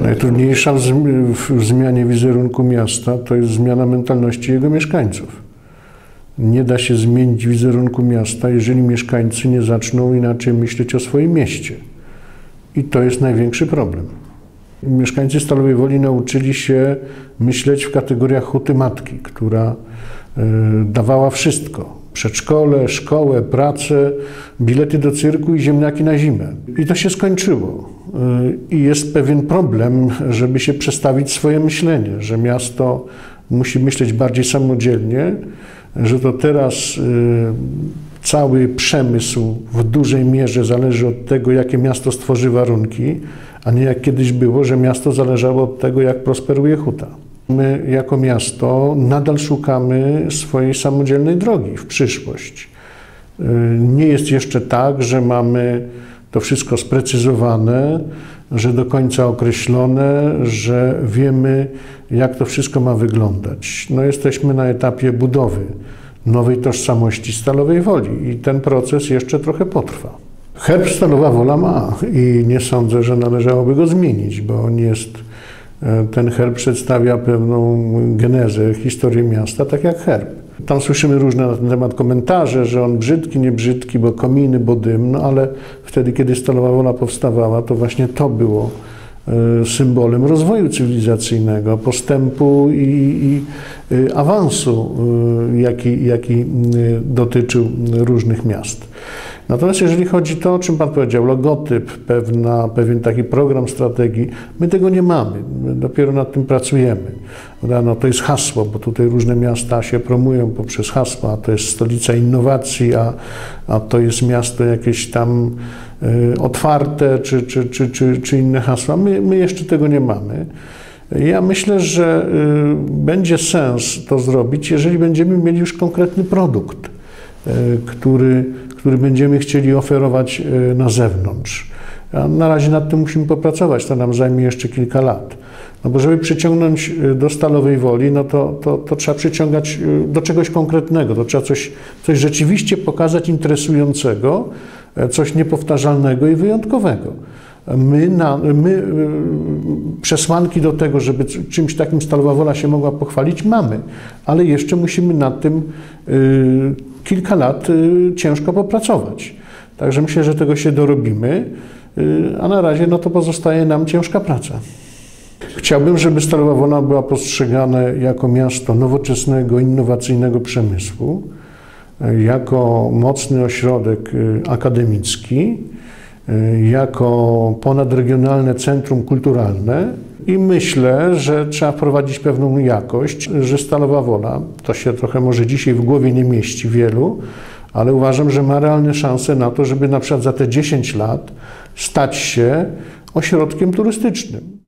Najtrudniejsza w, zm- w zmianie wizerunku miasta to jest zmiana mentalności jego mieszkańców. Nie da się zmienić wizerunku miasta, jeżeli mieszkańcy nie zaczną inaczej myśleć o swoim mieście. I to jest największy problem. Mieszkańcy Stalowej Woli nauczyli się myśleć w kategoriach huty matki, która y, dawała wszystko. Przedszkole, szkołę, pracę, bilety do cyrku i ziemniaki na zimę. I to się skończyło. Y, I jest pewien problem, żeby się przestawić swoje myślenie, że miasto musi myśleć bardziej samodzielnie, że to teraz y, cały przemysł w dużej mierze zależy od tego, jakie miasto stworzy warunki, a nie jak kiedyś było, że miasto zależało od tego, jak prosperuje huta. My jako miasto nadal szukamy swojej samodzielnej drogi w przyszłość. Y, Nie jest jeszcze tak, że mamy to wszystko sprecyzowane, że do końca określone, że wiemy, jak to wszystko ma wyglądać. No, jesteśmy na etapie budowy nowej tożsamości Stalowej Woli i ten proces jeszcze trochę potrwa. Herb Stalowa Wola ma i nie sądzę, że należałoby go zmienić, bo on jest, ten herb przedstawia pewną genezę, historię miasta, tak jak herb. Tam słyszymy różne na ten temat komentarze, że on brzydki, nie brzydki, bo kominy, bo dym, no ale wtedy, kiedy Stalowa Wola powstawała, to właśnie to było e, symbolem rozwoju cywilizacyjnego, postępu i, i e, awansu, e, jaki, jaki dotyczył różnych miast. Natomiast jeżeli chodzi to, o czym Pan powiedział, logotyp, pewna, pewien taki program strategii, my tego nie mamy. My dopiero nad tym pracujemy. No, to jest hasło, bo tutaj różne miasta się promują poprzez hasła. To jest stolica innowacji, a, a to jest miasto jakieś tam y, otwarte, czy, czy, czy, czy, czy inne hasła. My, my jeszcze tego nie mamy. Ja myślę, że y, będzie sens to zrobić, jeżeli będziemy mieli już konkretny produkt, y, który, który będziemy chcieli oferować y, na zewnątrz. A na razie nad tym musimy popracować, to nam zajmie jeszcze kilka lat. No bo żeby przyciągnąć y, do stalowej woli, no to, to, to trzeba przyciągać y, do czegoś konkretnego, to trzeba coś, coś rzeczywiście pokazać interesującego, coś niepowtarzalnego i wyjątkowego. My, na, my y, przesłanki do tego, żeby czymś takim Stalowa Wola się mogła pochwalić, mamy, ale jeszcze musimy nad tym y, kilka lat ciężko popracować. Także myślę, że tego się dorobimy, a na razie no to pozostaje nam ciężka praca. Chciałbym, żeby Stalowa Wola była postrzegane jako miasto nowoczesnego, innowacyjnego przemysłu, jako mocny ośrodek y, akademicki, y, jako ponadregionalne centrum kulturalne i myślę, że trzeba wprowadzić pewną jakość, że Stalowa Wola, to się trochę może dzisiaj w głowie nie mieści wielu, ale uważam, że ma realne szanse na to, żeby na przykład za te 10 lat stać się ośrodkiem turystycznym.